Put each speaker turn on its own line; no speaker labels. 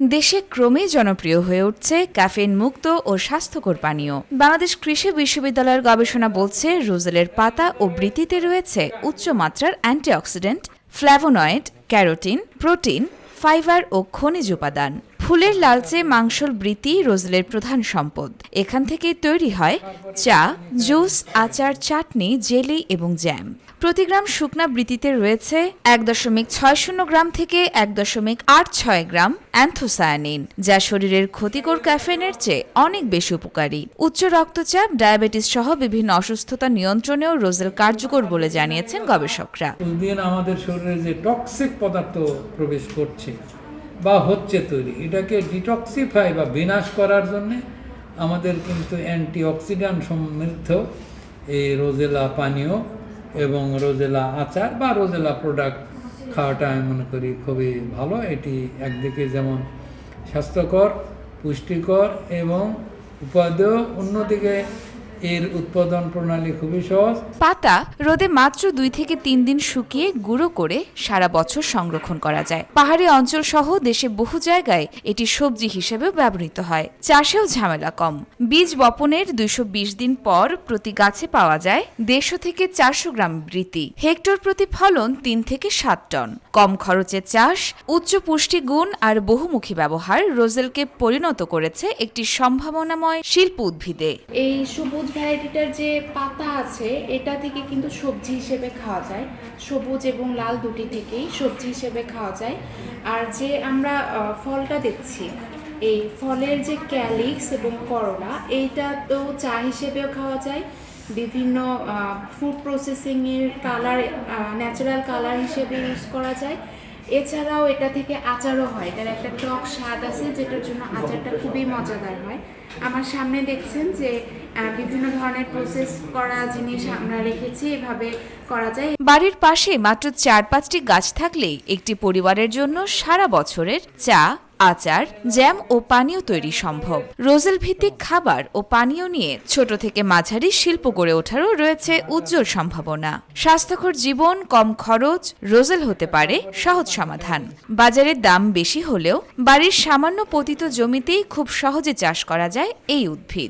দেশে ক্রমেই জনপ্রিয় হয়ে উঠছে ক্যাফেইন মুক্ত ও স্বাস্থ্যকর পানীয়। বাংলাদেশ কৃষি বিশ্ববিদ্যালয়ের গবেষণা বলছে, রোজেলের পাতা ও বৃতিতে রয়েছে উচ্চমাত্রার antioxidant, flavonoid, carotene, protein, fibre ও খনিজ উপাদান। ফুলের লালচে মাংসল বৃতি রোজেলের প্রধান সম্পদ। এখান থেকেই তৈরি হয় চা, জুস, আচার, চাটনি, জেলি এবং জ্যাম। প্রতি গ্রাম শুকনা বৃতিতে রয়েছে এক দশমিক ছয় শূন্য গ্রাম থেকে এক দশমিক আট ছয় গ্রাম অ্যান্থোসায়ানিন, যা শরীরের ক্ষতিকর ক্যাফেনের চেয়ে অনেক বেশি উপকারী। উচ্চ রক্তচাপ, ডায়াবেটিস সহ বিভিন্ন অসুস্থতা নিয়ন্ত্রণেও রোজেল কার্যকর বলে জানিয়েছেন গবেষকরা।
আমাদের শরীরে যে টক্সিক পদার্থ প্রবেশ করছে বা হচ্ছে তৈরি, এটাকে ডিটক্সিফাই বা বিনাশ করার জন্য আমাদের কিন্তু অ্যান্টিঅক্সিডেন্ট সমৃদ্ধ এই রোজেলা পানীয় এবং রোজেলা আচার বা রোজেলা প্রোডাক্ট খাওয়াটা আমি মনে করি খুবই ভালো। এটি একদিকে যেমন স্বাস্থ্যকর, পুষ্টিকর এবং উপাদেয়, অন্যদিকে এর উৎপাদন প্রণালী খুবই সহজ।
পাতা রোদে মাত্র দুই থেকে তিন দিন শুকিয়ে গুঁড়ো করে সারা বছর সংরক্ষণ করা যায়। পাহাড়ি অঞ্চল সহ দেশে বহু জায়গায় এটি সবজি হিসেবেও ব্যবহৃত হয়। চাষেও ঝামেলা কম। বীজ বপনের দুইশো বিশ দিন পর প্রতি গাছে পাওয়া যায় দেড়শো থেকে চারশো গ্রাম বৃতি। হেক্টর প্রতি ফলন তিন থেকে সাত টন। কম খরচে চাষ উচ্চ পুষ্টিগুণ আর বহুমুখী ব্যবহার রোজেলকে পরিণত করেছে একটি সম্ভাবনাময় শিল্প উদ্ভিদে।
এই সবুজ ভ্যারাইটিটার যে পাতা আছে, এটা থেকে কিন্তু সবজি হিসেবে খাওয়া যায়। সবুজ এবং লাল দুটি থেকেই সবজি হিসেবে খাওয়া যায়। আর যে আমরা ফলটা দেখছি, এই ফলের যে ক্যালিক্স এবং করলা, এইটা তো চা হিসেবেও খাওয়া যায়। বিভিন্ন ফুড প্রসেসিংয়ের কালার ন্যাচারাল কালার হিসেবে ইউজ করা যায়। এছাড়াও এটা থেকে আচারও হয়। এটার একটা টক স্বাদ আছে, যেটার জন্য আচারটা খুবই মজাদার হয়। আমার সামনে দেখছেন যে বিভিন্ন ধরনের প্রসেস করা জিনিস আমরা রেখেছি, এভাবে করা যায়।
বাড়ির পাশে মাত্র চার পাঁচটি গাছ থাকলেই একটি পরিবারের জন্য সারা বছরের চা আচার, জ্যাম ও পানীয় তৈরি সম্ভব। রোজেল ভিত্তিক খাবার ও পানীয় নিয়ে ছোট থেকে মাঝারি শিল্প গড়ে ওঠারও রয়েছে উজ্জ্বল সম্ভাবনা। স্বাস্থ্যকর জীবন, কম খরচ, রোজেল হতে পারে সহজ সমাধান। বাজারের দাম বেশি হলেও বাড়ির সামান্য পতিত জমিতেই খুব সহজে চাষ করা যায় এই উদ্ভিদ।